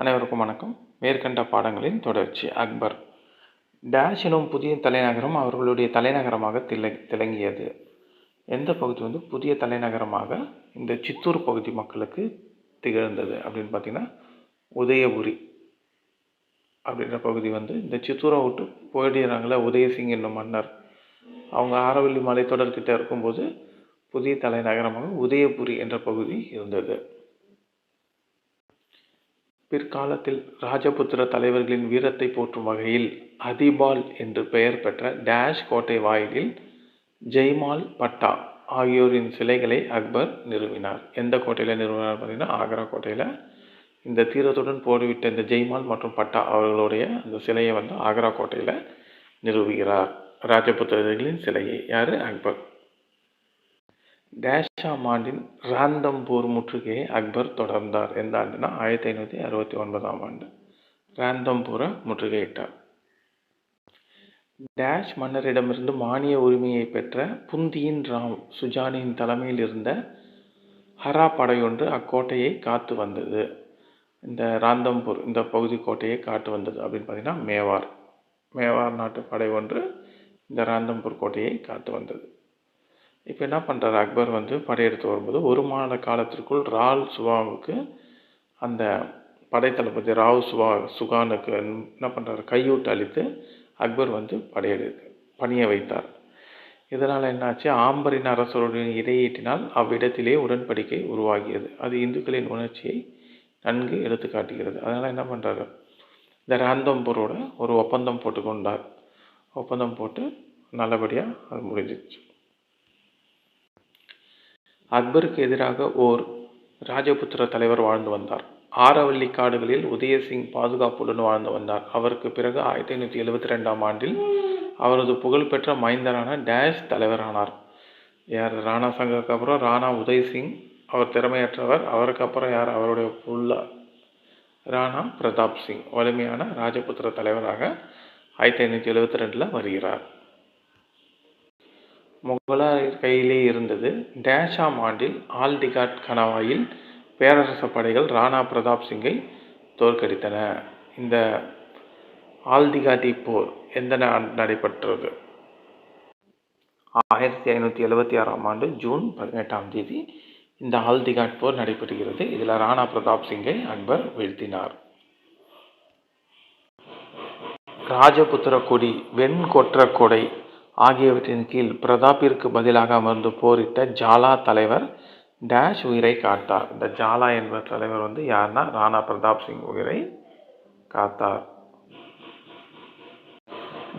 அனைவருக்கும் வணக்கம். மேற்கண்ட பாடங்களின் தொடர்ச்சி. அக்பர். டேஷ் எனும் புதிய தலைநகரம் அவர்களுடைய தலைநகரமாக திள திளங்கியது எந்த பகுதி வந்து புதிய தலைநகரமாக இந்த சித்தூர் பகுதி மக்களுக்கு திகழ்ந்தது அப்படின்னு பார்த்தீங்கன்னா உதயபுரி அப்படின்ற பகுதி வந்து இந்த சித்தூரை விட்டு போயிடுறாங்களே உதயசிங் என்னும் மன்னர். அவங்க ஆரவல்லி மலைத்தொடர்கிட்ட இருக்கும்போது புதிய தலைநகரமாக உதயபுரி என்ற பகுதி இருந்தது. பிற்காலத்தில் ராஜபுத்திர தலைவர்களின் வீரத்தை போற்றும் வகையில் அதிபால் என்று பெயர் பெற்ற டேஷ் கோட்டை வாயிலில் ஜெய்மால் பட்டா ஆகியோரின் சிலைகளை அக்பர் நிறுவினார். எந்த கோட்டையில் நிறுவினார் பார்த்தீங்கன்னா ஆக்ரா கோட்டையில். இந்த தீரத்துடன் போரிவிட்ட இந்த ஜெய்மால் மற்றும் பட்டா அவர்களுடைய அந்த சிலையை வந்து ஆக்ரா கோட்டையில் நிறுவுகிறார். ராஜபுத்திரர்களின் சிலையை. யார்? அக்பர். டேஷாம் ஆண்டின் ராந்தம்பூர் முற்றுகையை அக்பர் தொடர்ந்தார். எந்த ஆண்டுனா ஆயிரத்தி ஐநூற்றி அறுபத்தி ஒன்பதாம் ஆண்டு. ராந்தம்பூரை முற்றுகையிட்டார். டேஷ் மன்னரிடமிருந்து மானிய உரிமையை பெற்ற புந்தியின் ராம் சுஜானியின் தலைமையில் இருந்த ஹரா படையொன்று அக்கோட்டையை காத்து வந்தது. இந்த ராந்தம்பூர் இந்த பகுதி கோட்டையை காத்து வந்தது அப்படின்னு பார்த்தீங்கன்னா மேவார். மேவார் நாட்டு படை ஒன்று இந்த ராந்தம்பூர் கோட்டையை காத்து வந்தது. இப்போ என்ன பண்ணுறாரு அக்பர் வந்து படையெடுத்து வரும்போது ஒரு மாத காலத்திற்குள் ரால் சுவாவுக்கு அந்த படைத்தளபதி ராவ் சுவா சுகானுக்கு என்ன பண்ணுறாரு கையூட்டு அளித்து அக்பர் வந்து படையெடு பணிய வைத்தார். இதனால் என்னாச்சு? ஆம்பரின் அரசருடன் இடையீட்டினால் அவ்விடத்திலே உடன்படிக்கை உருவாகியது. அது இந்துக்களின் உணர்ச்சியை நன்கு எடுத்துக்காட்டுகிறது. அதனால் என்ன பண்ணுறாரு இந்த ராந்தம்பூரோட ஒரு ஒப்பந்தம் போட்டுக்கொண்டார். ஒப்பந்தம் போட்டு நல்லபடியாக அது முடிஞ்சிச்சு அக்பருக்கு எதிராக ஓர் ராஜபுத்திர தலைவர் வாழ்ந்து வந்தார். ஆரவல்லி காடுகளில் உதயசிங் பாதுகாப்புடன் வாழ்ந்து வந்தார். அவருக்கு பிறகு ஆயிரத்தி ஐநூற்றி எழுபத்தி ரெண்டாம் ஆண்டில் அவரது புகழ்பெற்ற மைந்தரான டேஷ் தலைவரானார். யார்? ராணா சங்கருக்கு அப்புறம் ராணா உதய்சிங். அவர் திறமையற்றவர். அவருக்கு அப்புறம் யார்? அவருடைய புள்ள ராணா பிரதாப் சிங். வலிமையான ராஜபுத்திர தலைவராக ஆயிரத்தி ஐநூற்றி எழுபத்தி ரெண்டில் வருகிறார். முகலாயர் கையிலே இருந்தது. டேஷாம் ஆண்டில் ஆல்டிகாட் கணவாயில் பேரரச படைகள் ராணா பிரதாப் சிங்கை தோற்கடித்தன. இந்த ஆல்திகாட்டி போர் எந்த நடைபெற்றது? ஆயிரத்தி ஐநூற்றி எழுபத்தி ஆறாம் ஆண்டு ஜூன் பதினெட்டாம் தேதி இந்த ஆல்திகாட் போர் நடைபெறுகிறது. இதில் ராணா பிரதாப் சிங்கை அக்பர் வீழ்த்தினார். ராஜபுத்திர கொடி வெண்கொற்ற கொடை ஆகியவற்றின் கீழ் பிரதாப்பிற்கு பதிலாக அமர்ந்து போரிட்ட ஜாலா தலைவர் டேஷ் உயிரை காத்தார். இந்த ஜாலா என்ப தலைவர் வந்து யாருன்னா ராணா பிரதாப் சிங் உயிரை காத்தார்.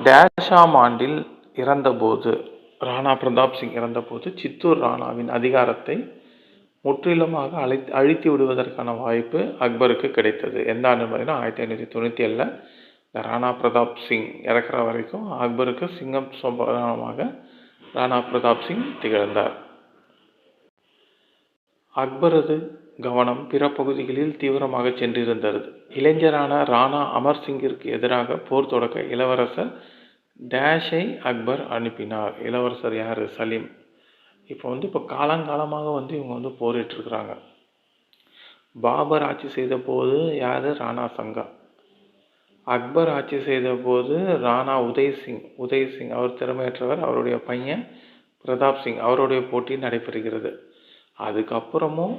டேஷாம் ஆண்டில் இறந்தபோது ராணா பிரதாப் சிங் இறந்தபோது சித்தூர் ராணாவின் அதிகாரத்தை முற்றிலுமாக அழை அழித்து விடுவதற்கான வாய்ப்பு அக்பருக்கு கிடைத்தது. எந்த ஆண்டு பார்த்தீங்கன்னா ஆயிரத்தி ஐநூற்றி தொண்ணூற்றி ஏழில் ராணா பிரதாப் சிங் இறக்குற வரைக்கும் அக்பருக்கு சிங்கம் சம்பவமாக ராணா பிரதாப் சிங் திகழ்ந்தார். அக்பரது கவனம் பிற பகுதிகளில் தீவிரமாக சென்றிருந்தது. இளைஞரான ராணா அமர் சிங்கிற்கு எதிராக போர் தொடக்க இளவரசர் டேஷை அக்பர் அனுப்பினார். இளவரசர் யார்? சலீம். இப்போ வந்து இப்போ காலங்காலமாக வந்து இவங்க வந்து போரிட்டுருக்குறாங்க. பாபர் ஆட்சி செய்த போது யார்? ராணா சங்கா. அக்பர் ஆட்சி செய்த போது ராணா உதய் சிங் உதய் சிங் அவர் திறமையற்றவர் அவருடைய பையன் பிரதாப் சிங் அவருடைய போட்டி நடைபெறுகிறது. அதுக்கப்புறமும்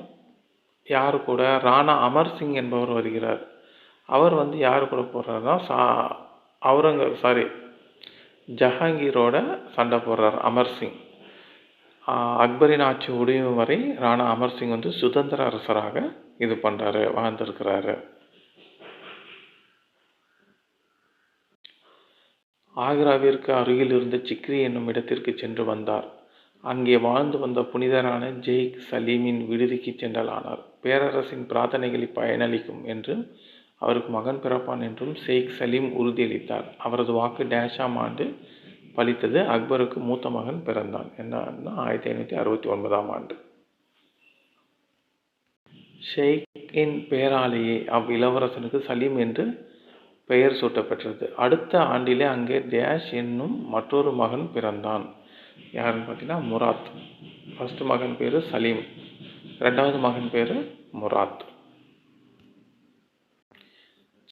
யார் கூட? ராணா அமர் சிங் என்பவர் வருகிறார். அவர் வந்து யார் கூட போடுறாருன்னா சா அவுரங்க சாரி ஜஹாங்கீரோட சண்டை போடுறார் அமர் சிங். அக்பரின் ஆட்சி முடியும் வரை ராணா அமர் சிங் வந்து சுதந்திர அரசராக இது பண்ணுறாரு வாழ்ந்திருக்கிறாரு. ஆக்ராவிற்கு அருகில் இருந்த சிக்ரி என்னும் இடத்திற்கு சென்று வந்தார். அங்கே வாழ்ந்து வந்த புனிதரான ஜெய்க் சலீமின் விடுதிக்கு சென்றலானார். பேரரசின் பிரார்த்தனைகளை பயனளிக்கும் என்று அவருக்கு மகன் பிறப்பான் என்றும் ஷேக் சலீம் உறுதியளித்தார். அவரது வாக்கு டேஷாம் ஆண்டு பலித்தது அக்பருக்கு மூத்த மகன் பிறந்தான் என்னன்னா ஆயிரத்தி ஐநூற்றி அறுபத்தி ஒன்பதாம் ஆண்டு. ஷேக்கின் பேராலேயே அவ் இளவரசனுக்கு சலீம் என்று பெயர் சூட்டப்பெற்றது. அடுத்த ஆண்டிலே அங்கே டேஷ் என்னும் மற்றொரு மகன் பிறந்தான். யாருன்னு பார்த்தீங்கன்னா முராத். ஃபஸ்ட்டு மகன் பேர் சலீம். ரெண்டாவது மகன் பேர் முராத்.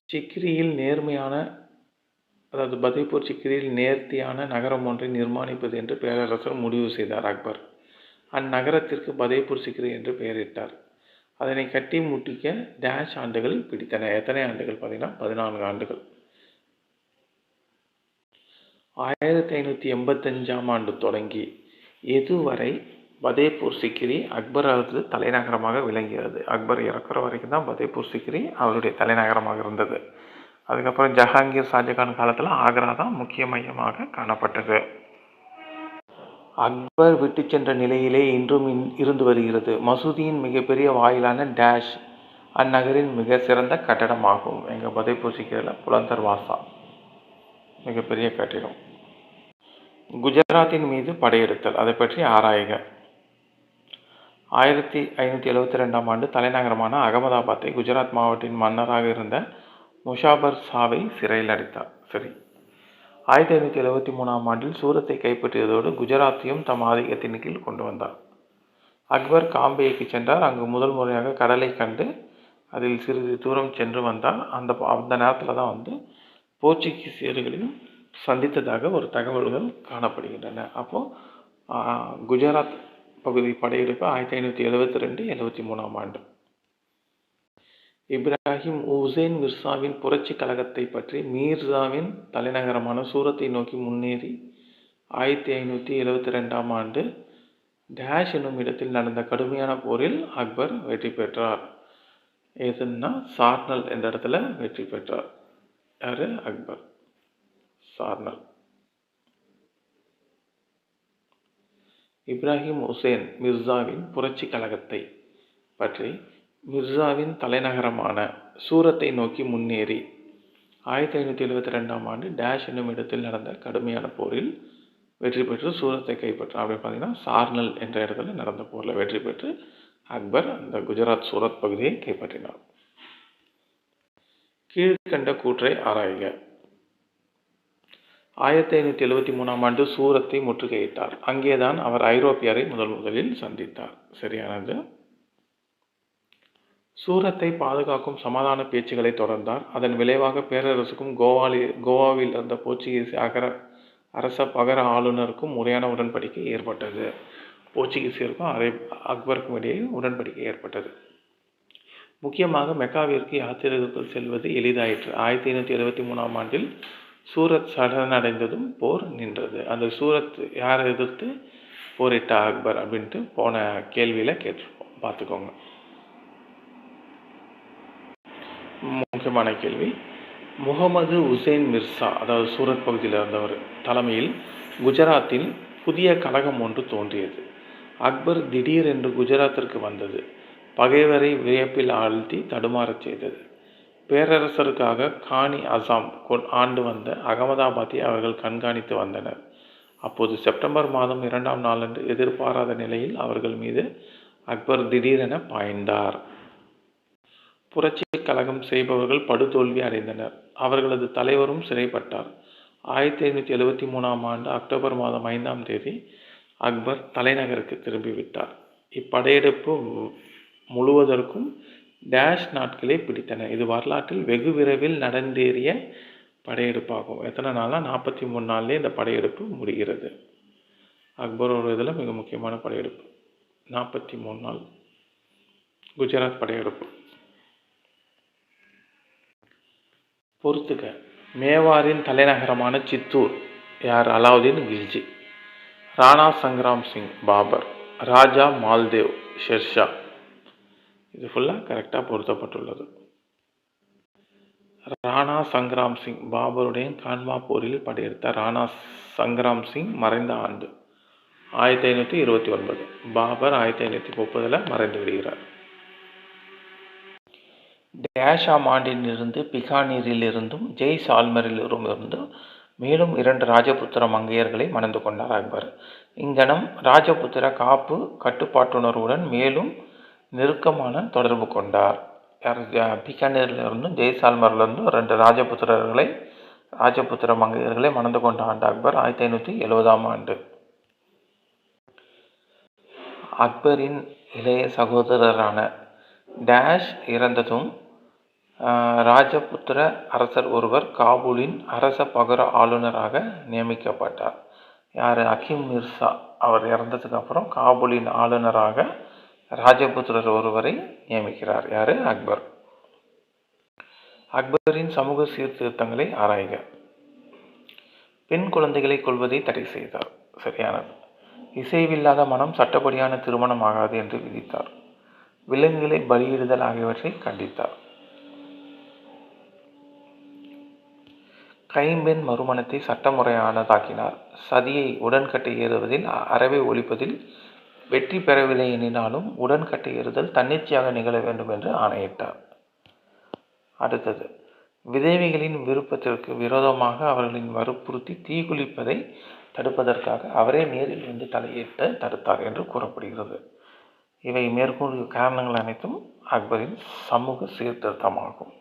சிக்ரியில் நேர்மையான அதாவது பதேப்பூர் சிக்ரியில் நேர்த்தியான நகரம் ஒன்றை நிர்மாணிப்பது என்று பேரரசர் முடிவு செய்தார் அக்பர். அந்நகரத்திற்கு பதேப்பூர் சிக்ரி என்று பெயரிட்டார். அதனை கட்டி முட்டிக்க டேஷ் ஆண்டுகள் பிடித்தன. எத்தனை ஆண்டுகள் பார்த்தீங்கன்னா? பதினான்கு ஆண்டுகள். ஆயிரத்தி ஐநூற்றி எண்பத்தஞ்சாம் ஆண்டு தொடங்கி எதுவரை பதேப்பூர் சிக்ரி அக்பரது தலைநகரமாக விளங்கியது? அக்பர் இறக்குற வரைக்கும் தான் பதேப்பூர் சிக்ரி அவருடைய தலைநகரமாக இருந்தது. அதுக்கப்புறம் ஜஹாங்கீர் ஷாஜகான் காலத்தில் ஆக்ரா தான் முக்கிய மையமாக காணப்பட்டது. அக்பர் விட்டு சென்ற நிலையிலே இன்றும் இருந்து வருகிறது. மசூதியின் மிகப்பெரிய வாயிலான டேஷ் அந்நகரின் மிக சிறந்த கட்டடமாகும். எங்கள் பதைப்பூர் சிக்கிரில் புலந்தர் வாசா. மிகப்பெரிய கட்டிடம். குஜராத்தின் மீது படையெடுத்தல். அதை பற்றி ஆராயுக. ஆயிரத்தி ஐநூற்றி எழுபத்தி ரெண்டாம் ஆண்டு தலைநகரமான அகமதாபாத்தை குஜராத் மாவட்டின் மன்னராக இருந்த முஷாபர் ஷாவை சிறையில் அடைத்தார். சரி. ஆயிரத்தி ஐநூற்றி எழுபத்தி மூணாம் ஆண்டில் சூரத்தை கைப்பற்றியதோடு குஜராத்தையும் தம் ஆதிக்கத்தின் கீழ் கொண்டு வந்தார். அக்பர் காம்பேக்கு சென்றார். அங்கு முதல் முறையாக கடலை கண்டு அதில் சிறிது தூரம் சென்று வந்தார். அந்த அந்த நேரத்தில் தான் வந்து போர்ச்சுகீசியர்களையும் சந்தித்ததாக ஒரு தகவல்கள் காணப்படுகின்றன. அப்போது குஜராத் பகுதி படையெடுப்பு ஆயிரத்தி ஐநூற்றி எழுபத்தி ரெண்டு எழுபத்தி மூணாம் ஆண்டு. இப்ராஹிம் உசேன் மிர்சாவின் புரட்சி கழகத்தை பற்றி மீர்சாவின் தலைநகரமான சூரத்தை நோக்கி முன்னேறி ஆயிரத்தி ஐநூற்றி எழுபத்தி ரெண்டாம் ஆண்டு டேஷ் என்னும் இடத்தில் நடந்த கடுமையான போரில் அக்பர் வெற்றி பெற்றார். எதுன்னா சார்னல் என்ற இடத்துல வெற்றி பெற்றார். யாரு? அக்பர். சார்னல். இப்ராஹிம் ஹுசேன் மிர்சாவின் புரட்சி கழகத்தை பற்றி மிர்சாவின் தலைநகரமான சூரத்தை நோக்கி முன்னேறி ஆயிரத்தி ஐநூற்றி எழுபத்தி ரெண்டாம் ஆண்டு டேஷ் என்னும் இடத்தில் நடந்த கடுமையான போரில் வெற்றி பெற்று சூரத்தை கைப்பற்றான் அப்படின்னு பார்த்தீங்கன்னா சார்னல் என்ற இடத்துல நடந்த போரில் வெற்றி பெற்று அக்பர் அந்த குஜராத் சூரத் பகுதியை கைப்பற்றினார். கீழ்கண்ட கூற்றை ஆராய்க. ஆயிரத்தி ஐநூற்றி எழுபத்தி மூணாம் ஆண்டு சூரத்தை முற்றுகையிட்டார். அங்கேதான் அவர் ஐரோப்பியரை முதல் முதலில் சந்தித்தார். சரியானது? சூரத்தை பாதுகாக்கும் சமாதான பேச்சுக்களை தொடர்ந்தார். அதன் விளைவாக பேரரசுக்கும் கோவாலி கோவாவில் இருந்த போர்ச்சுகீஸ் அகர அரச பகர ஆளுநருக்கும் முறையான உடன்படிக்கை ஏற்பட்டது. போர்ச்சுகீசியருக்கும் அரே அக்பருக்கும் இடையே உடன்படிக்கை ஏற்பட்டது. முக்கியமாக மெக்காவிற்கு யாத்திரைகள் செல்வது எளிதாயிற்று. ஆயிரத்தி ஐநூற்றி எழுபத்தி மூணாம் ஆண்டில் சூரத் சரணடைந்ததும் போர் நின்றது. அந்த சூரத் யாரை எதிர்த்து போரிட்டா அக்பர் அப்படின்ட்டு போன கேள்வியில் கேட்டு பார்த்துக்கோங்க. முக்கியமான கேள்வி. முகமது உசேன் மிர்சா அதாவது சூரத் பகுதியில் இருந்தவர் தலைமையில் குஜராத்தில் புதிய கழகம் ஒன்று தோன்றியது. அக்பர் திடீர் என்று குஜராத்திற்கு வந்தது. பகைவரை வியப்பில் ஆழ்த்தி தடுமாறச் செய்தது. பேரரசருக்காக காணி அசாம் ஆண்டு வந்த அகமதாபாத்தை அவர்கள் கண்காணித்து வந்தனர். அப்போது செப்டம்பர் மாதம் இரண்டாம் நாளன்று எதிர்பாராத நிலையில் அவர்கள் மீது அக்பர் திடீரென பாய்ந்தார். புரட்சி கழகம் செய்பவர்கள் படுதோல்வி அடைந்தனர். அவர்களது தலைவரும் சிறைப்பட்டார். ஆயிரத்தி ஐநூற்றி எழுபத்தி மூணாம் ஆண்டு அக்டோபர் மாதம் ஐந்தாம் தேதி அக்பர் தலைநகருக்கு திரும்பிவிட்டார். இப்படையெடுப்பு முழுவதற்கும் டேஷ் நாட்களே பிடித்தன. இது வரலாற்றில் வெகு விரைவில் நடந்தேறிய படையெடுப்பாகும். எத்தனை நாளாக நாற்பத்தி மூணு நாள்லேயே இந்த படையெடுப்பு முடிகிறது. அக்பரோட இதில் மிக முக்கியமான படையெடுப்பு. நாற்பத்தி மூணு நாள் குஜராத் படையெடுப்பு. பொறுத்துக்க மேவாரின் தலைநகரமான சித்தூர் யார்? அலாவுதீன் கில்ஜி. ராணா சங்கராம் சிங் பாபர் ராஜா மால்தேவ் ஷெர்ஷா. இது ஃபுல்லாக கரெக்டாக பொருத்தப்பட்டுள்ளது. ராணா சங்கராம் சிங் பாபருடைய கான்வா போரில் படையெடுத்த ராணா சங்கராம் சிங் மறைந்த ஆண்டு ஆயிரத்தி ஐநூற்றி இருபத்தி ஒன்பது. பாபர் ஆயிரத்தி ஐநூற்றி முப்பதில் மறைந்து விடுகிறார். டேஷாம் ஆண்டிலிருந்து பிகானீரிலிருந்தும் ஜெய் சால்மரிலிருந்தும் மேலும் இரண்டு ராஜபுத்திர மங்கையர்களை மணந்து கொண்டார் அக்பர் இங்கனம் ராஜபுத்திர காப்பு கட்டுப்பாட்டுணர்வுடன் மேலும் நெருக்கமான தொடர்பு கொண்டார். யார் பிகானீரிலிருந்தும் ஜெய்சால்மர்லேருந்தும் ரெண்டு ராஜபுத்திரர்களை ராஜபுத்திர மங்கையர்களை மணந்து கொண்ட ஆண்டு அக்பர் ஆயிரத்தி ஐநூற்றி எழுபதாம் ஆண்டு. அக்பரின் இளைய சகோதரரான டேஷ் இறந்ததும் ராஜபுத்திர அரசர் ஒருவர் காபூலின் அரச பகர ஆளுநராக நியமிக்கப்பட்டார். யார்? அகிம் மிர்சா. அவர் இறந்ததுக்கு அப்புறம் காபூலின் ஆளுநராக ராஜபுத்திரர் ஒருவரை நியமிக்கிறார். யார்? அக்பர். அக்பரின் சமூக சீர்திருத்தங்களை ஆராய்க. பெண் குழந்தைகளை கொள்வதை தடை செய்தார். சரியானது. இசைவில்லாத மனம் சட்டப்படியான திருமணம் ஆகாது என்று விதித்தார். விலங்குகளை பலியிடுதல் ஆகியவற்றை கண்டித்தார். கைம்பெண் மறுமணத்தை சட்டமுறையானதாக்கினார். சதியை உடன்கட்டை ஏறுவதில் அறவை ஒழிப்பதில் வெற்றி பெறவில்லை எனினாலும் உடன்கட்டை ஏறுதல் தன்னிச்சையாக நிகழ வேண்டும் என்று ஆணையிட்டார். அடுத்தது விதவைகளின் விருப்பத்திற்கு விரோதமாக அவர்களின் வற்புறுத்தி தீக்குளிப்பதை தடுப்பதற்காக அவரே நேரில் வந்து தலையிட்டு தடுத்தார் என்று கூறப்படுகிறது. இவை மேற்கொண்டு காரணங்கள் அனைத்தும் அக்பரின் சமூக சீர்திருத்தமாகும்.